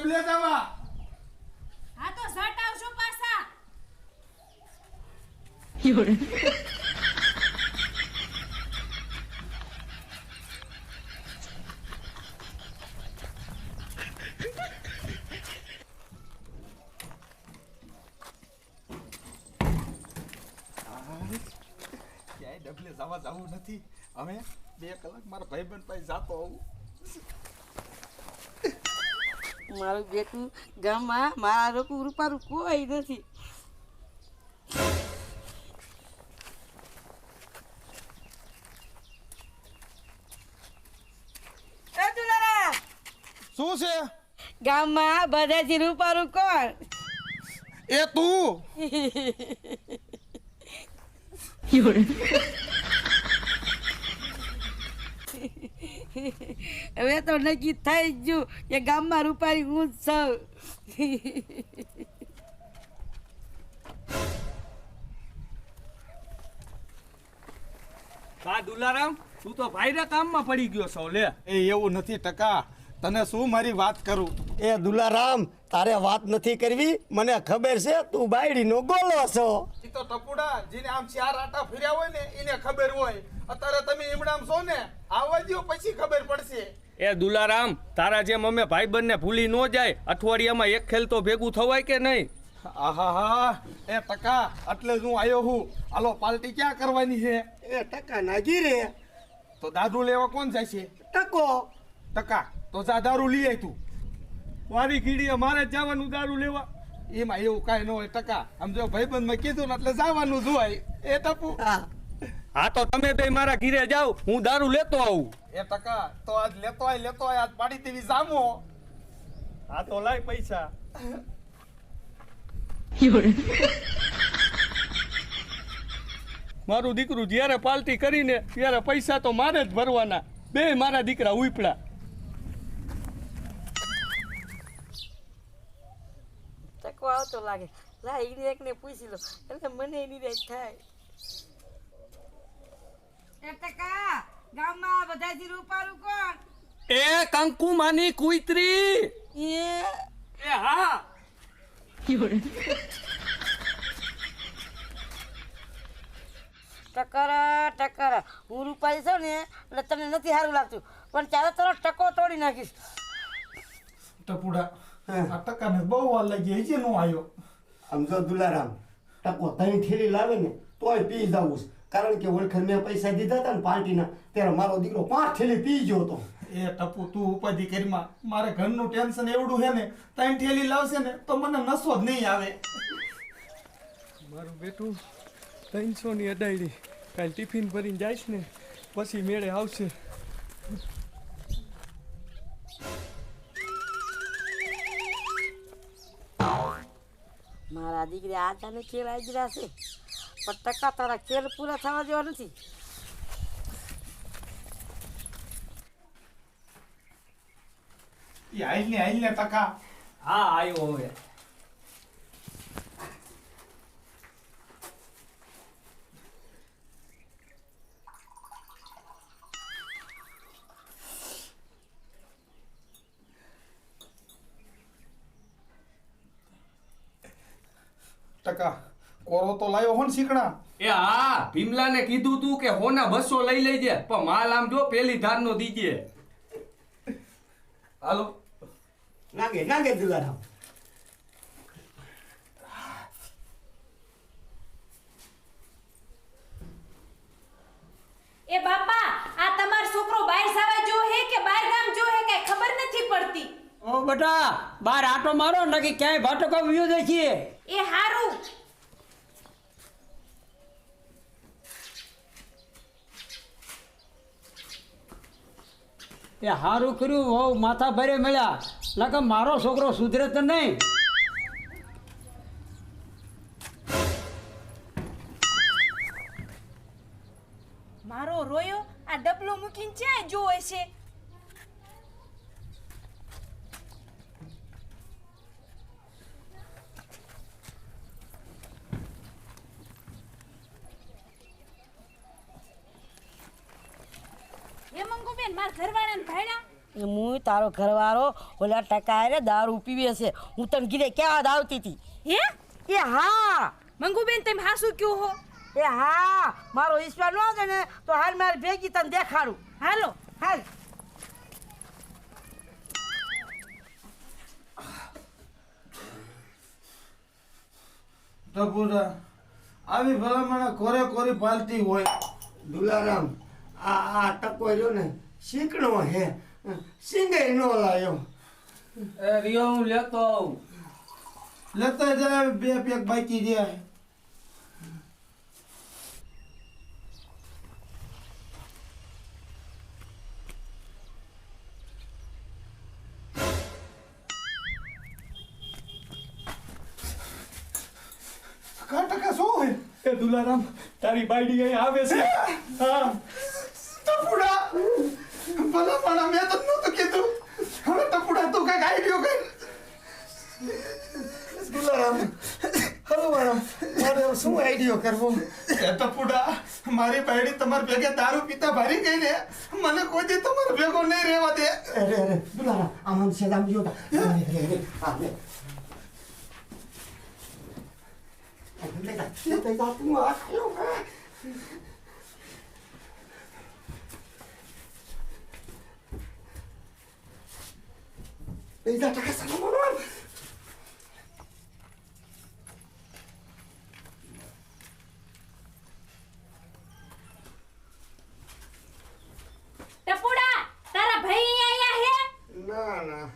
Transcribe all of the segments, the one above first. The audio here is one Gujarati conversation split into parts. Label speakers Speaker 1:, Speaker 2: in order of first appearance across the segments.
Speaker 1: ડબલે જવા
Speaker 2: હા તો ઝટ આવજો પાછા.
Speaker 1: ક્યાંય ડબલે જવા જવું નથી. હવે બે કલાક મારા ભાઈબંધ પાસે જાતો આવું
Speaker 3: મારું બેટું ગામમાં મારા રોકું રૂપારું કોઈ નથી.
Speaker 1: શું છે?
Speaker 3: ગામમાં બધાથી રૂપારું કોણ?
Speaker 1: એ તું?
Speaker 3: હવે તો નક્કી થઈ જ ગયું કે ગામમાં રૂપારી હું જ છું
Speaker 4: કા દુલારામ તું તો ભાઈના કામમાં પડી ગયો છો લે.
Speaker 1: એ એવું નથી ટકા. તને શું મારી વાત કરું?
Speaker 5: એ દુલારામ તારે વાત નથી કરવી મને ખબર છે તું બાયડીનો ગોલો છો.
Speaker 1: એ તો ટપુડા જેને આમ ચાર આટા ફેર્યા હોય ને એને ખબર હોય. અત્યારે તમે ઈમડામ છો ને આવવા દ્યો પછી ખબર પડશે.
Speaker 4: એ દુલારામ તારા જેમ અમે ભાઈબંધને ભૂલી ન જાય અઠવાડિયામાં એક ખેલ તો ભેગું થવાય કે નહીં?
Speaker 1: આહાહા એ ટકા એટલે જ હું આવ્યો હું. હાલો પાર્ટી ક્યાં કરવાની છે?
Speaker 5: એ ટકા નાગી રે.
Speaker 1: તો દાદુ લેવા કોણ જાય છે?
Speaker 5: ટકો.
Speaker 1: ટકા. તો જા દારૂ લઈ આય તું.
Speaker 4: વારી કીડીએ મારે જ જવાનું દારૂ લેવા.
Speaker 1: એમાં એવું કાંઈ ન હોય ટકા. આમ જો ભાઈબંધમાં કીધું ને એટલે જવાનું જોવાય એ ટપુ.
Speaker 5: હા.
Speaker 4: હા તો તમે બે મારા ઘીરે જાઓ. હું દારૂ લેતો આવું.
Speaker 1: એ ટકા. તો આજ લેતો આય લેતો આય. આજ પાડી દેવી જામો.
Speaker 4: હા તો લાય પૈસા. મારું દીકરું જ્યારે પાલટી કરીને ત્યારે પૈસા તો મારે જ ભરવાના. બે મારા દીકરા ઉપડા.
Speaker 3: ટકો આવતો લાગે. લા એને એકને પૂછી લો. એટલે મને એની રાત થાય. એ ટકા ગામમાં બધાથી રૂપારું કોણ?
Speaker 4: એ કંકુ માની કુઈત્રી
Speaker 3: એ
Speaker 4: એ હા.
Speaker 3: ટકર ટકર. હું રૂપારી છું ને એટલે તમને નથી સારું લાગતું. પણ ચાલો ચાલો ટકો તોડી નાખીશ.
Speaker 1: ટપુડા. આ ટકાને બહુ વાર લાગી હજી નો આવ્યો
Speaker 5: આમ જો દુલારામ ટકો ત્રણ ઠેલી લાવે ને તોય પી જાવું છે. કારણ કે ઓળખર મેં પૈસા દીધા હતા ને પાર્ટીના ત્યારે મારો દીકરો પાંચ થેલી પી ગયો હતો
Speaker 1: એ ટપુ તું ઉપાધિ કરીમાં મારે ઘરનું ટેન્શન એવડું છે ને ત્રણ થેલી લાવશે ને તો મને નસો જ નહીં આવે
Speaker 4: મારું બેટું ત્રણસો ની અડાયડી કાલ ટિફિન ભરીને જઈશ ને પછી મેળે આવશે
Speaker 3: મારા દીકરી આ તને ખેલ આવી ગયા છે. પણ ટકા તારા ખેલ પૂરા થવા દેવા નથી.
Speaker 1: હાલ ને હાલ ને ટકા.
Speaker 4: હા આવ્યો હવે.
Speaker 1: ટકા. કોરો તો લાયો હોન શીકણા
Speaker 4: એ હા ભીમલાને કીધું તું કે હોના બસો લઈ લેજે પણ માલ આમ જો પેલી ધારનો દીજે.
Speaker 1: હાલો.
Speaker 5: નાગે નાગે દુલારામ
Speaker 2: એ બાપા આ તમારો છોકરો બહાર જવા જો હે કે બહાર ગામ જો હે કઈ ખબર નથી પડતી
Speaker 6: ઓ બેટા બાર આટો મારો નકી ક્યાંય ભાટકો વ્યુ દેખીએ.
Speaker 2: એ હારું.
Speaker 6: એ સારું કર્યું હોવ માથા ભરે મળ્યા. લગે મારો છોકરો સુધરે તો નહીં.
Speaker 2: મારો રોયો આ ડબલો મૂકીને ક્યાં જોવે છે હે મંગુબેન માર ઘરવાળાને ભાડ્યા
Speaker 3: એ હું તારો ઘરવાળો ઓલા ટકા રે દારૂ પીવે છે. હું તને કીધે ક્યાં આવતી હતી
Speaker 2: હે?
Speaker 3: એ હા.
Speaker 2: મંગુબેન તમે હાસુ કયો હો?
Speaker 3: એ હા મારો ઈશ્વર નો છે ને તો હાલ મારે ભેગી તને દેખાડું.
Speaker 2: હાલો.
Speaker 3: હાલ.
Speaker 1: ટપુડા આવી ભલામણ કોરે કોરી પાલતી હોય?
Speaker 5: દુલારામ આ આ ટકો રહ્યો ને શીકણો હે. સિંગે નો લાયો.
Speaker 6: એ રિયો હું લેતો આવું.
Speaker 1: લેતા જાય બે પેક બાકી જાય કા ટકા શું હોય?
Speaker 4: એ દુલારામ તારી બાઈડી અહીં આવે છે. હા.
Speaker 1: ભલામણ મેં તો નહોતું કીધું. હવે काय काय કંઈક આઈડિયો કર.
Speaker 5: દુલારામ હલવારામ મારે શું આઈડિયો કરવો?
Speaker 1: ટપુડા મારી બાયડી તમાર ભેગે દારૂ પીતા ભારી ગઈ ને. મને કોઈ દી તમારો ભેગો નહીં રહેવા દે.
Speaker 5: અરે અરે દુલારામ આમ સેદામ ગયો તા. અરે અરે આ લે. લેતા લેતા જા તું આ ખાયો હા લેતા ટકા સલામ
Speaker 2: ટપુડા તારા ભાઈ અહીંયા આયા હે
Speaker 5: ના ના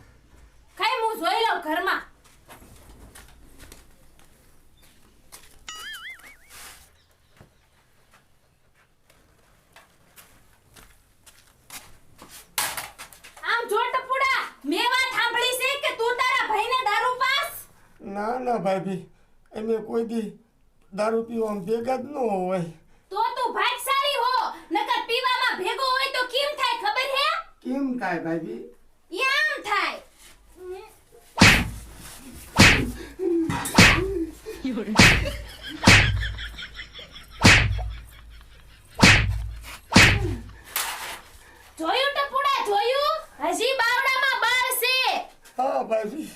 Speaker 2: ખાઈ હું જોઈ લઉં ઘરમાં આમ જો ટપુડા મેં વાત સાંભળી છે કે તું તારા ભાઈને દારૂ પાસ
Speaker 5: ના ના ભાભી એમે કોઈ દી દારૂ પીવા ભેગા જ ન હોય.
Speaker 2: તો તો ભાગશાળી હો નકર પીવામાં ભેગો હોય તો કેમ થાય ખબર હે?
Speaker 5: કેમ થાય ભાભી?
Speaker 2: આમ થાય. જોયું ટપુડા જોયું? હજી બાવડામાં બાર છે.
Speaker 5: હા ભાભી.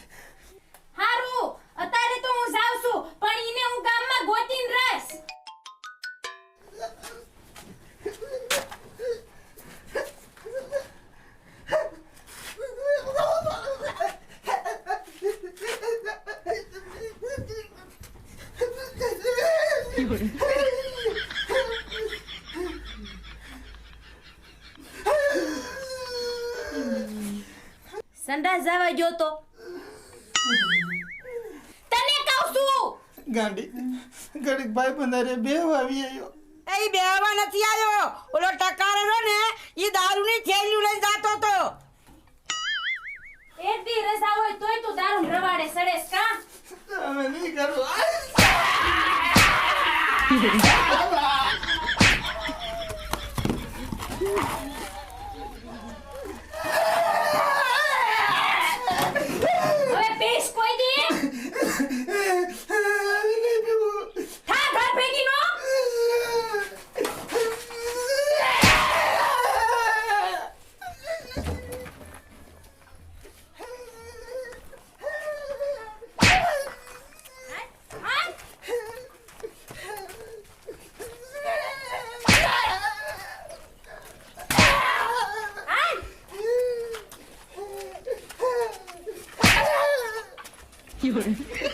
Speaker 2: સંડાસ જવા ગયો તો? તને કહું છું!
Speaker 1: ગાંડી ઘડીક ભાઈ બંધારે બે આવી આવ્યો
Speaker 3: એ બેવા નથી આવ્યો. ઓલો ટકારો રહ્યો ને એ દારૂની થેલીઓ લઈને જાતો તો
Speaker 2: એક દી રજા હોય તોય તું દારૂ રવાડે સડેસ કા? Yeah.
Speaker 1: you.